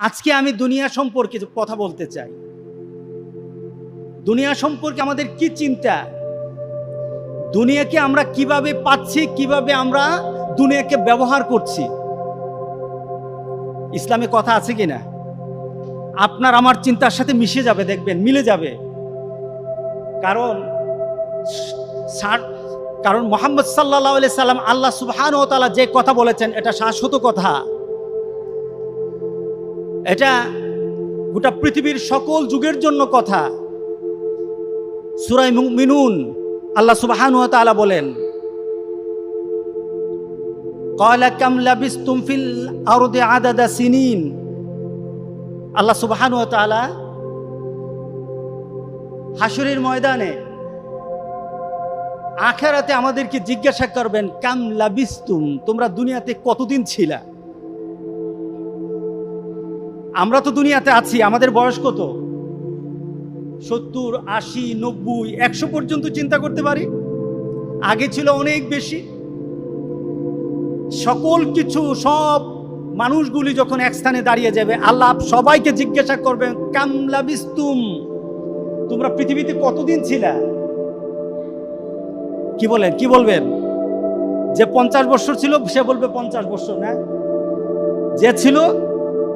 আজকে আমি দুনিয়া সম্পর্কে কথা বলতে চাই। দুনিয়া সম্পর্কে আমাদের কি চিন্তা? দুনিয়াকে আমরা কীভাবে পাচ্ছি, কীভাবে আমরা দুনিয়াকে ব্যবহার করছি? ইসলামে কথা আছে কিনা? আপনার, আমার চিন্তার সাথে মিশে যাবে, দেখবেন, মিলে যাবে। কারণ কারণ মোহাম্মদ সাল্লাহ সাল্লাম আল্লাহ সুবহান ও তালা যে কথা বলেছেন, এটা শাশ্বত কথা। এটা গোটা পৃথিবীর সকল যুগের জন্য কথা। সুরাই মিনুন, আল্লাহ সুবাহানু তালা বলেন কয়লা কামলা বিস্তুমফিল আরদে আদাদা সিনিন? আল্লাহ সুবাহানু তালা হাসুরের ময়দানে আখেরাতে আমাদেরকে জিজ্ঞাসা করবেন, কাম লাবিস্তুম? তোমরা দুনিয়াতে কতদিন ছিলা? আমরা তো দুনিয়াতে আছি, আমাদের বয়স কত? সত্তর, আশি, নব্বই, একশো পর্যন্ত চিন্তা করতে পারি? আগে ছিল অনেক বেশি। সকল কিছু, সব মানুষগুলি যখন এক স্থানে দাঁড়িয়ে যাবে, আল্লাহ সবাইকে জিজ্ঞাসা করবেন কামলা বিস্তুম তোমরা পৃথিবীতে কতদিন ছিলা? কি বলেন, কি বলবেন? যে পঞ্চাশ বছর ছিল, সে বলবে পঞ্চাশ বছর, না? যে ছিল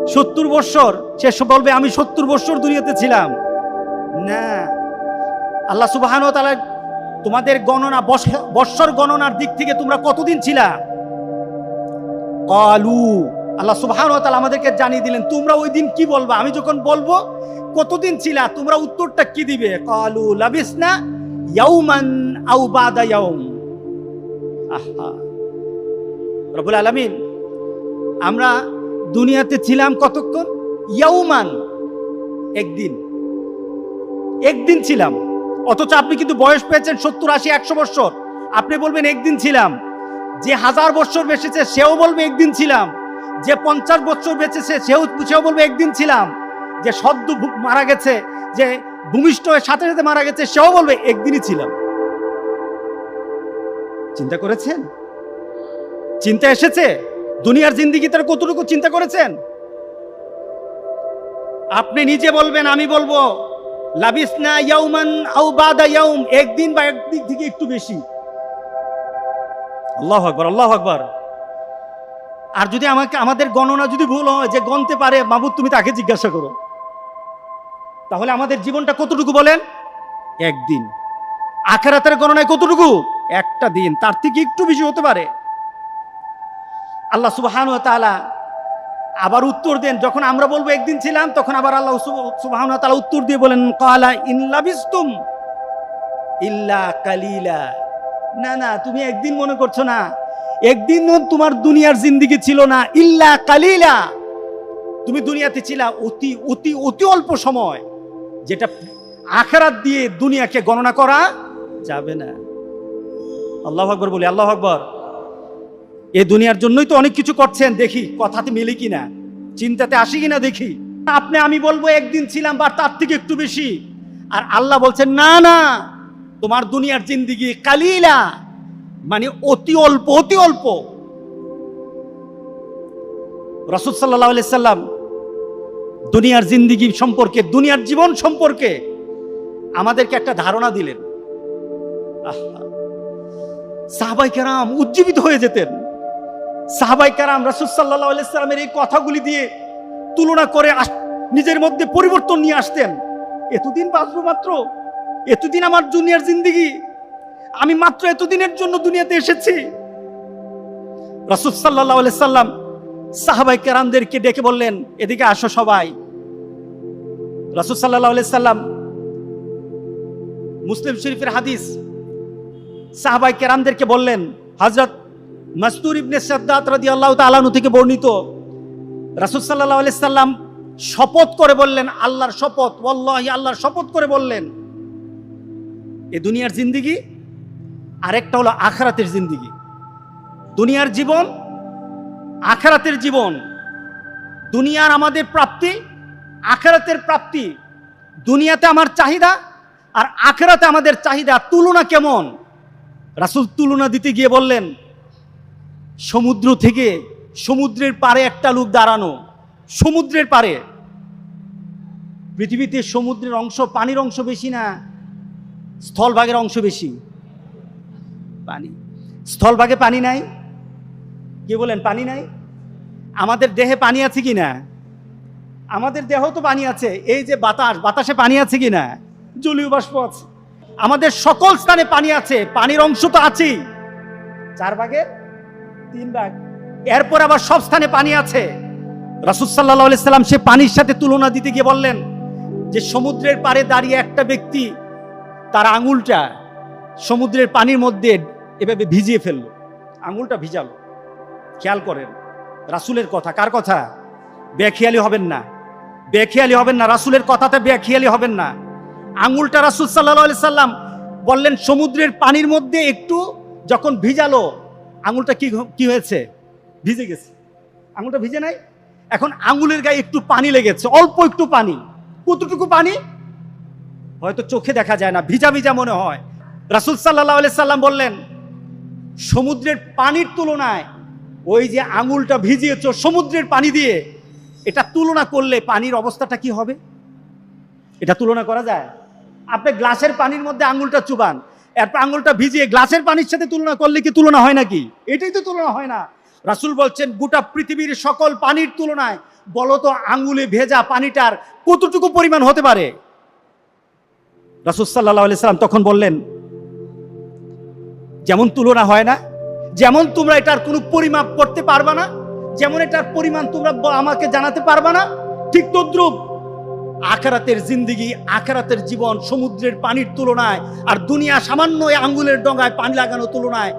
সত্তর বৎসর সে বলবে আমি সত্তর বৎসর দুনিয়াতে ছিলাম। না। আল্লাহ সুবাহান তালা তোমাদের গণনা বৎস- বৎসর গণনার দিক থেকে তোমরা কতদিন ছিলা? কালু। আল্লাহ সুবাহান তাআলা আমাদেরকে জানিয়ে দিলেন তোমরা ওই দিন কি বলবা? আমি যখন বলব কতদিন ছিলা? তোমরা উত্তরটা কি দিবে? কালু লাবিসনা ইয়াউমান আও বাদা ইয়াউম। আহা। রব্বুল আলামিন আমরা দুনিয়াতে ছিলাম কতক্ষণ? ইয়াউমান। একদিন। একদিন ছিলাম। অথচ আপনি কিন্তু বয়স পেয়েছেন সত্তর, আশি, একশো বছর। আপনি বলবেন একদিন ছিলাম। যে হাজার বছর বেঁচেছে, সেও বলবে একদিন ছিলাম। যে পঞ্চাশ বছর বেঁচেছে, সেও সেও বলবে একদিন ছিলাম। যে সদ্য মারা গেছে, যে ভূমিষ্ঠ হয়ে সাথে সাথে মারা গেছে, সেও বলবে একদিনই ছিলাম। চিন্তা করেছেন? চিন্তা এসেছে? দুনিয়ার জিন্দিগি তার কতটুকু চিন্তা করেছেন? আপনি নিজে বলবেন, আমি বলব, লাবিসনা ইয়াউমান আও বাদা ইয়াউম, একদিন বা একদিক থেকে একটু বেশি। আল্লাহ আকবর আল্লাহ আকবর। আর যদি আমাকে, আমাদের গণনা যদি ভুল হয়, যে গণতে পারে মাহবুদ তুমি তাকে জিজ্ঞাসা করো। তাহলে আমাদের জীবনটা কতটুকু বলেন? একদিন। আখেরাতের গণনায় কতটুকু? একটা দিন। তার থেকে একটু বেশি হতে পারে। আল্লাহ সুবাহান তাআলা আবার উত্তর দেন। যখন আমরা বলব একদিন ছিলাম, তখন আবার আল্লাহ সুবাহান তাআলা উত্তর দিয়ে বলেন কালা ইনলাবিস্তুম ইল্লা কালিলা। না না, তুমি একদিন মনে করছ না, একদিন তোমার দুনিয়ার জিন্দিগি ছিল না, ইল্লা কালিলা। তুমি দুনিয়াতে ছিলা অতি অতি অতি অল্প সময়, যেটা আখেরাত দিয়ে দুনিয়াকে গণনা করা যাবে না। আল্লাহ আকবর বলি, আল্লাহ আকবর। এই দুনিয়ার জন্যই তো অনেক কিছু করছেন, দেখি কথাতে মিলে কিনা, চিন্তাতে আসি কিনা দেখি। আপনি, আমি বলব, একদিন ছিলাম বা তার থেকে একটু বেশি। আর আল্লাহ বলছেন, না না, তোমার দুনিয়ার জিন্দিগি কালিলা মানে অতি অল্প অতি অল্প। রসদ সাল্লাহ সাল্লাম দুনিয়ার জিন্দিগি সম্পর্কে, দুনিয়ার জীবন সম্পর্কে আমাদেরকে একটা ধারণা দিলেন। সাহাবাই কেরাম উজ্জীবিত হয়ে যেতেন। সাহাবাই কেরাম সাল্লাহ সাল্লামের এই কথাগুলি দিয়ে তুলনা করে নিজের মধ্যে পরিবর্তন নিয়ে আসতেন। এতদিন বাঁচবো মাত্র? এতদিন আমার দুনিয়ার জিন্দিগি? আমি মাত্র এতদিনের জন্য দুনিয়াতে এসেছি? রসুল সাল্লাহ সাল্লাম সাহাবাই কেরামদেরকে ডেকে বললেন, এদিকে আসো সবাই। রসুল সাল্লাহ সাল্লাম মুসলিম শরীফের হাদিস সাহাবাই কেরামদেরকে বললেন হজরত মাস্তুর ইবনে সাদ্দাত রাদি আল্লাহ তালানু থেকে বর্ণিত। রাসুল সাল্লাহ সাল্লাম শপথ করে বললেন, আল্লাহর শপথ, ওয়াল্লাহি আল্লাহর শপথ করে বললেন, এ দুনিয়ার জিন্দিগি, আরেকটা হলো আখরাতের জিন্দিগি। দুনিয়ার জীবন, আখরাতের জীবন। দুনিয়ার আমাদের প্রাপ্তি, আখরাতের প্রাপ্তি। দুনিয়াতে আমার চাহিদা আর আখরাতে আমাদের চাহিদা, তুলনা কেমন? রাসুল তুলনা দিতে গিয়ে বললেন সমুদ্র থেকে সমুদ্রের পারে একটা লোক দাঁড়ানো। সমুদ্রের পারে পৃথিবীতে সমুদ্রের অংশ পানির অংশ বেশি না, স্থলভাগের অংশ বেশি? পানি। স্থলভাগে পানি নাই? কে বলেন পানি নাই? আমাদের দেহে পানি আছে কি না? আমাদের দেহ তো পানি আছে। এই যে বাতাস, বাতাসে পানি আছে কি না? জলীয় বাষ্প আছে। আমাদের সকল স্থানে পানি আছে, পানির অংশ তো আছেই। চার ভাগে তিন ভাগ এরপর আবার সব স্থানে পানি আছে। রাসুল সাল্লাহ সাল্লাম সে পানির সাথে তুলনা দিতে গিয়ে বললেন যে সমুদ্রের পাড়ে দাঁড়িয়ে একটা ব্যক্তি তার আঙুলটা সমুদ্রের পানির মধ্যে এভাবে ভিজিয়ে ফেলল। আঙুলটা ভিজালো। খেয়াল করেন, রাসুলের কথা। কার কথা? বেখেয়ালি হবেন না। বেখেয়ালি হবেন না। রাসুলের কথাতে বেখেয়ালি হবেন না। আঙুলটা রাসুল সাল্লাহ সাল্লাম বললেন, সমুদ্রের পানির মধ্যে একটু যখন ভিজালো আঙুলটা কি কি হয়েছে? ভিজে গেছে। আঙুলটা ভিজে নাই? এখন আঙুলের গায়ে একটু পানি লেগেছে, অল্প একটু পানি। কতটুকু পানি? হয়তো চোখে দেখা যায় না, ভিজা ভিজা মনে হয়। রাসুল সাল্লাহ সাল্লাম বললেন, সমুদ্রের পানির তুলনায় ওই যে আঙুলটা ভিজিয়েছ সমুদ্রের পানি দিয়ে, এটা তুলনা করলে পানির অবস্থাটা কি হবে? এটা তুলনা করা যায়? আপনি গ্লাসের পানির মধ্যে আঙুলটা চুবান এরপর আঙুলটা ভিজিয়ে গ্লাসের পানির সাথে তুলনা করলে কি তুলনা হয় নাকি? এটাই তো তুলনা হয় না। রাসুল বলছেন, গোটা পৃথিবীর সকল পানির তুলনায় বলো তো আঙুলে ভেজা পানিটার কতটুকু পরিমাণ হতে পারে? রাসুল সাল্লাহ সাল্লাম তখন বললেন, যেমন তুলনা হয় না, যেমন তোমরা এটার কোনো পরিমাপ করতে পারবা না, যেমন এটার পরিমাণ তোমরা আমাকে জানাতে পারবা না, ঠিক তদ্রুপ আখেরাতের জিন্দিগি, আখেরাতের জীবন সমুদ্রের পানির তুলনায় আর দুনিয়া সামান্য আঙ্গুলের ডগায় পানি লাগানো তুলনায়,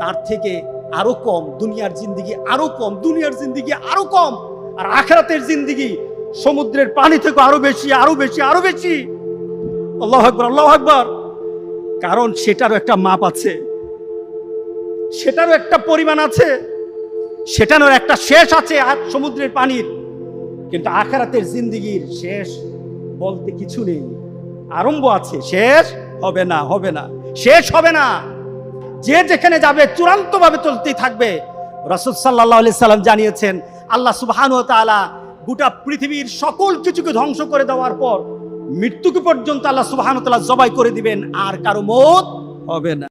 তার থেকে আরও কম, দুনিয়ার জিন্দিগি আরও কম, দুনিয়ার জিন্দিগি আরও কম আর আখেরাতের জিন্দিগি সমুদ্রের পানি থেকে আরও বেশি আরও বেশি আরও বেশি। আল্লাহ আকবর আল্লাহ আকবর। কারণ সেটারও একটা মাপ আছে, সেটারও একটা পরিমাণ আছে, সেটারও একটা শেষ আছে আর সমুদ্রের পানির। কিন্তু আখারাতের জিন্দিগির শেষ বলতে কিছু নেই। আরম্ভ আছে, শেষ হবে না হবে না, শেষ হবে না। যে যেখানে যাবে চূড়ান্ত ভাবে চলতেই থাকবে রসদ সাল্লাহ সাল্লাম জানিয়েছেন, আল্লাহ সুবহান ও তাআলা গোটা পৃথিবীর সকল কিছুকে ধ্বংস করে দেওয়ার পর মৃত্যুকে পর্যন্ত আল্লাহ সুবহান ও তাআলা জবাই করে দিবেন, আর কারও মত হবে না।